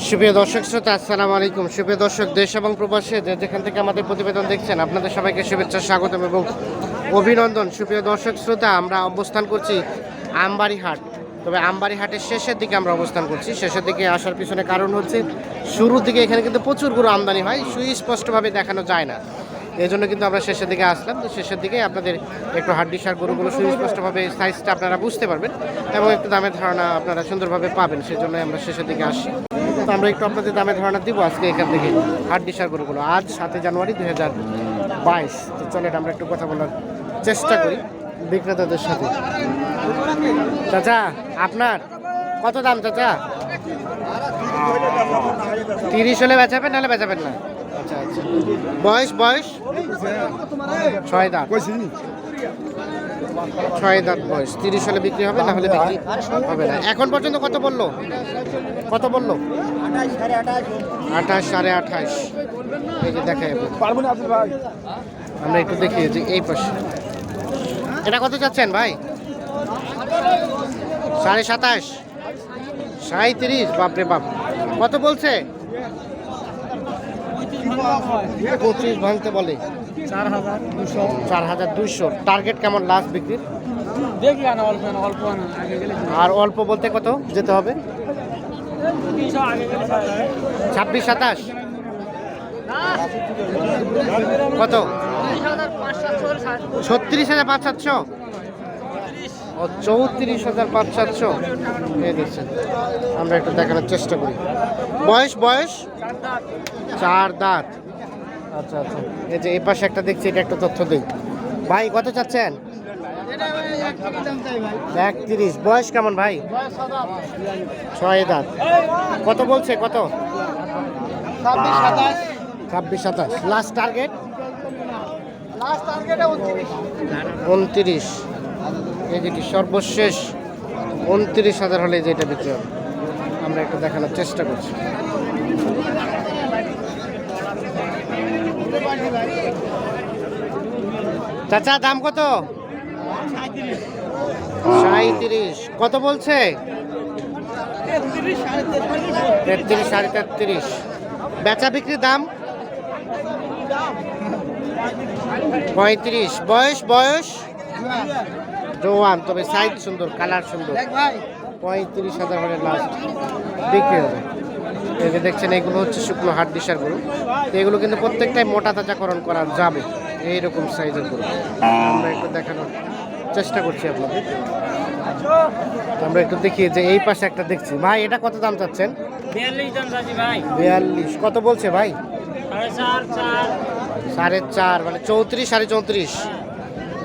সুপ্রিয় দর্শক শ্রোতা, আসসালামু আলাইকুম। সুপ্রিয় দর্শক, দেশ এবং প্রবাসে যে যেখান থেকে আমাদের প্রতিবেদন দেখছেন, আপনাদের সবাইকে শুভেচ্ছা, স্বাগতম এবং অভিনন্দন। সুপ্রিয় দর্শক শ্রোতা, আমরা অবস্থান করছি আমবাড়ি হাট তবে আমবাড়ি হাটের শেষের দিকে আমরা অবস্থান করছি। শেষের দিকে আসার পিছনে কারণ হচ্ছে, শুরুর দিকে এখানে কিন্তু প্রচুর গরু আমদানি হয়, সুস্পষ্টভাবে দেখানো যায় না। এই জন্য কিন্তু আমরা শেষের দিকে আসলাম। তো শেষের দিকে আপনাদের একটু হাড্ডিসার গরুগুলো সুস্পষ্টভাবে সাইজটা আপনারা বুঝতে পারবেন এবং একটু দামের ধারণা আপনারা সুন্দরভাবে পাবেন সেই জন্য আমরা শেষের দিকে আসি তো আমরা একটু আপনাদের দামের ধারণা দিব আজকে এখান থেকে হাড্ডিসার গরুগুলো আজ সাতই জানুয়ারি দুই হাজার বাইশ। তো চলেন আমরা একটু কথা বলার চেষ্টা করি বিক্রেতাদের সাথে। চাচা, আপনার? কত দাম চাচা? তিরিশ হলে বেচাবেন, নাহলে বেচাবেন না? আচ্ছা আচ্ছা। বয়স বয়স? ছয় দাঁত। ছয় দাঁত বয়স। তিরিশ হলে বিক্রি হবে, না হলে বিক্রি হবে না। এখন পর্যন্ত কত বলল? কত বলল? আঠাশ সাড়ে আঠাশ। এই যে দেখা যাবে। আমরা একটু দেখি যে এই পাশে। এটা কত চাচ্ছেন ভাই? সাড়ে সাতাশ। সাঁত্রিশ বাপরে বাপ। কত বলছে? পঁচিশ ভাঙতে বলে। চার হাজার দুশো চার হাজার দুইশো। টার্গেট কেমন লাস্ট বিক্রির? দেখি আনা অল্প অল্প আর অল্প বলতে কত যেতে হবে। ছাব্বিশ সাতাশ। কত? ছত্রিশ হাজার পাঁচ সাতশো ও চৌত্রিশ হাজার পাঁচ সাতশো এই দেখছেন আমরা একটু দেখানোর চেষ্টা করি। বয়স বয়স? চার দাঁত। আচ্ছা আচ্ছা। এই যে এই পাশে একটা দেখছি এটা একটা তথ্য দিই। ভাই কত চাচ্ছেন? একত্রিশ। বয়স কেমন ভাই? ছয় দাঁত। কত বলছে কত? ছাব্বিশ সাতাশ। লাস্ট টার্গেট উনত্রিশ। এই যেটি সর্বশেষ উনত্রিশ হাজার হলে যেটা বিক্রি হবে, আমরা একটু দেখানোর চেষ্টা করছি। চাচা, দাম কত? সাঁত্রিশ কত বলছে? তেত্রিশ সাড়ে তেত্রিশ। বেচা বিক্রির দাম? পঁয়ত্রিশ। বয়স বয়স? জোয়ান তবে সাইজ সুন্দর কালার সুন্দর। পঁয়ত্রিশ হাজার হলে লাস্ট বিক্রি হবে। এই যে দেখছেন এগুলো হচ্ছে শুকনো হাট দিশার গরু। তো এগুলো কিন্তু প্রত্যেকটাই মোটা তাজাকরণ করা যাবে এইরকম সাইজের গরু। আমরা একটু দেখানোর চেষ্টা করছি আপনাদের। আমরা একটু দেখি যে এই পাশে একটা দেখছি। ভাই এটা কত দাম চাচ্ছেন? বিয়াল্লিশ কত বলছে ভাই? সাড়ে চার চার। সাড়ে চার মানে চৌত্রিশ সাড়ে চৌত্রিশ।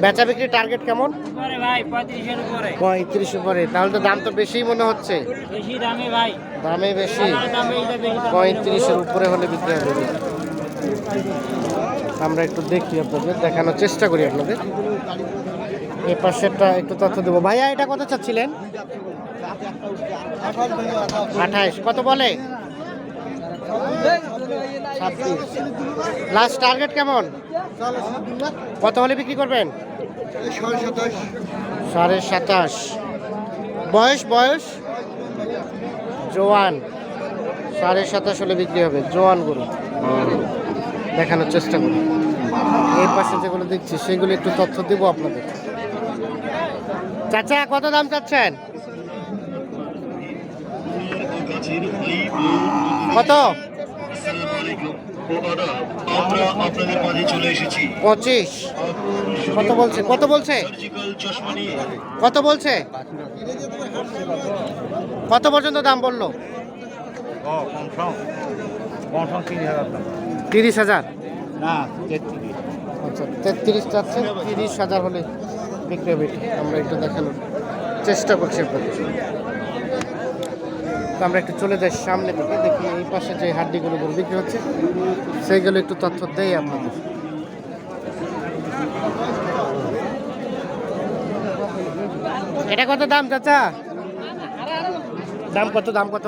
বেচা বিক্রির টার্গেট কেমন? পঁয়ত্রিশ উপরে। তাহলে তো দাম তো বেশিই মনে হচ্ছে। দামে বেশি। বেশি পঁয়ত্রিশের উপরে হলে বিক্রি হবে। আমরা একটু দেখি আপনাদের দেখানোর চেষ্টা করি আপনাদের। এই পাশেরটা একটু তথ্য দেবো। ভাইয়া এটা কত চাচ্ছিলেন? আঠাইশ কত বলে? লাস্ট টার্গেট কেমন? কত হলে বিক্রি করবেন? সাড়ে সাতাশ। বয়স বয়স? জোয়ান। সাড়ে সাতাশ হলে বিক্রি হবে। জোয়ান গরু। দেখানোর চেষ্টা করি এই পাশে যেগুলো দেখছি, সেগুলো একটু তথ্য দেবো আপনাদের। চাচা, কত দাম চাচ্ছেন? কত? আমরা আপনাদের মাঝে চলে এসেছি। পঁচিশ। কত বলছে? কত বলছে? কত বলছে? কত পর্যন্ত দাম বলল? তিরিশ হাজার আচ্ছা তেত্রিশ চাচ্ছে তিরিশ হাজার হলে বিক্রি হবে। আমরা একটু দেখানোর চেষ্টা করছি আপনাদের। তো আমরা একটু চলে যাই সামনে থেকে, দেখি এই পাশে যে হাড্ডিগুলো গরু বিক্রি হচ্ছে, সেইগুলো একটু তথ্য দেই আপনাদের। এটা কত দাম চাচা? দাম কত দাম কত?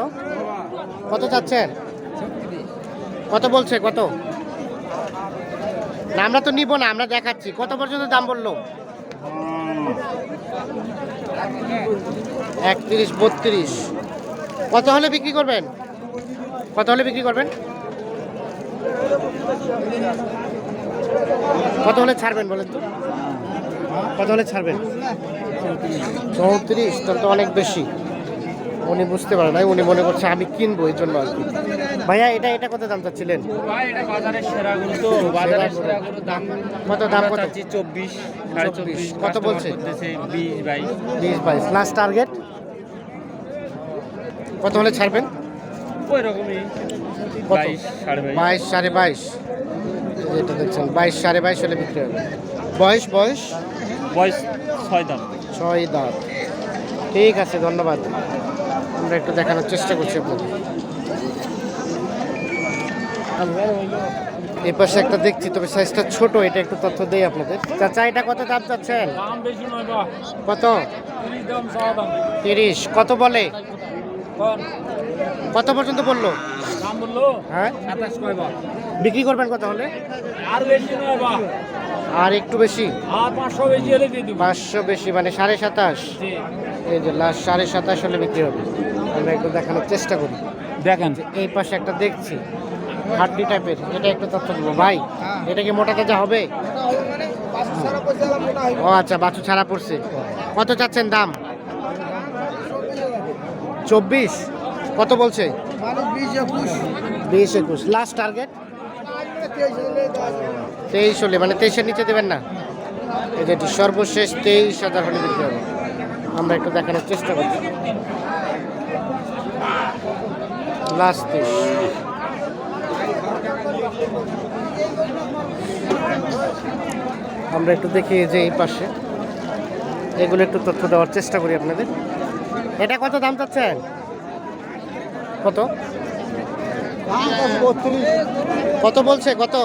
কত চাচ্ছেন? কত বলছে, কত? না, আমরা তো নিব না, আমরা দেখাচ্ছি। কত পর্যন্ত দাম বলল? একত্রিশ, বত্রিশ। কত হলে বিক্রি করবেন? কত হলে বিক্রি করবেন? কত হলে ছাড়বেন বলেন তো? কত হলে ছাড়বেন? চৌত্রিশ তাহলে তো অনেক বেশি। উনি বুঝতে পারে নাই উনি মনে করছে আমি কিনবো এই জন্য আর কি। ভাইয়া এটা এটা কত দাম চাচ্ছিলেন? কত দাম কত? চব্বিশ চব্বিশ। কত বলছে? বিশ বাইশ। লাস্ট টার্গেট কত হলে ছাড়বেন? ওই রকমই বাইশ সাড়ে বাইশ। যেটা দেখছেন বাইশ সাড়ে বাইশ হলে বিক্রি হবে। বয়স বয়স? বয়স ছয় দাম ছয় দাঁত। ঠিক আছে ধন্যবাদ। আমরা একটু দেখানোর চেষ্টা করছি আপনাকে এই পাশে একটা দেখছি তবে সাইজটা ছোট এটা একটু তথ্য দেই আপনাদের। চাচা এটা কত দাম চাচ্ছেন? কত? তিরিশ। কত বলে? কত পর্যন্ত বলল? দাম বলল হ্যাঁ। সাতাশ কয় বিক্রি করবেন কত হলে? আর বেশি নয় বা আর একটু বেশি? আর পাঁচশো বেশি হলে দিয়ে দিব। পাঁচশো বেশি মানে সাড়ে সাতাশ? এই যে লাস্ট সাড়ে সাতাশ হলে বিক্রি হবে। আমরা একটু দেখানোর চেষ্টা করি। দেখেন। এই পাশে একটা দেখছি। হাড্ডি টাইপের এটা একটু তথ্য দেবো। ভাই এটা কি মোটা তাজা হবে? ও আচ্ছা বাছু ছাড়া পড়ছে। কত চাচ্ছেন দাম? চব্বিশ। কত বলছে? বিশ একুশ। লাস্ট টার্গেট তেইশ হলে মানে তেইশের নিচে দেবেন না? এই যেটি সর্বশেষ তেইশ হাজার হলে বিক্রি হবে। আমরা একটু দেখানোর চেষ্টা করছি। লাস্ট তেইশ। আমরা একটু দেখি এই যে এই পাশে। এগুলো একটু তথ্য দেওয়ার চেষ্টা করি আপনাদের। এটা কত দাম চাচ্ছেন? কত? কত বলছে? কত?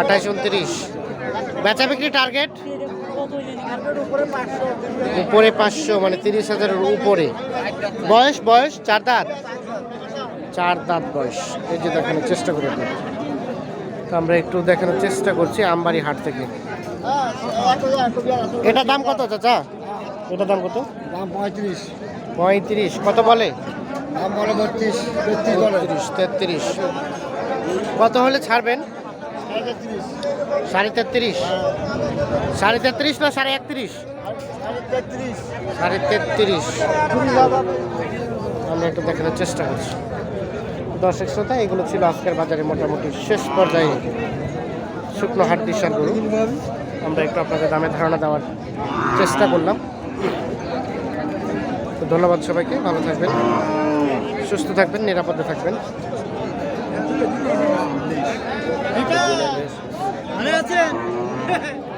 আঠাশ উনত্রিশ। বেচা বিক্রি টার্গেট উপরে পাঁচশো মানে তিরিশ হাজারের উপরে। বয়স বয়স? চার দাঁত? চার দাঁত বয়স। এই যে দেখানোর চেষ্টা করি তো আমরা একটু দেখানোর চেষ্টা করছি আমবাড়ি হাট থেকে। এটা দাম কত চাচা? এটা দাম কত? দাম পঁয়ত্রিশ। পঁয়ত্রিশ। কত বলে? দাম বলে বত্রিশ তেত্রিশ তেত্রিশ। কত হলে ছাড়বেন? সাড়ে তেত্রিশ। সাড়ে তেত্রিশ। না সাড়ে একত্রিশ? সাড়ে তেত্রিশ। আমরা একটু দেখানোর চেষ্টা করছি। দর্শক শ্রোতা এগুলো ছিল আজকের বাজারে মোটামুটি শেষ পর্যায়ে শুকনো হাট দিশার গরু। আমরা একটু আপনাদের দামে ধারণা দেওয়ার চেষ্টা করলাম। তো ধন্যবাদ সবাইকে, ভালো থাকবেন, সুস্থ থাকবেন, নিরাপদে থাকবেন।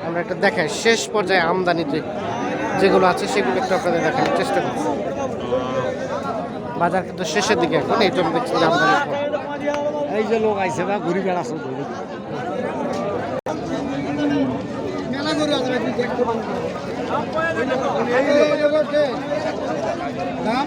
আমরা একটা দেখাই, শেষ পর্যায়ে আমদানিতে যেগুলো আছে, সেগুলো একটু আপনাদের দেখানোর চেষ্টা করছি বাজার কিন্তু শেষের দিকে এখন, এই জন্য দেখছি আমদানি। এই যে লোক আইছে বা ঘুরি বেড়াচ্ছে। দাম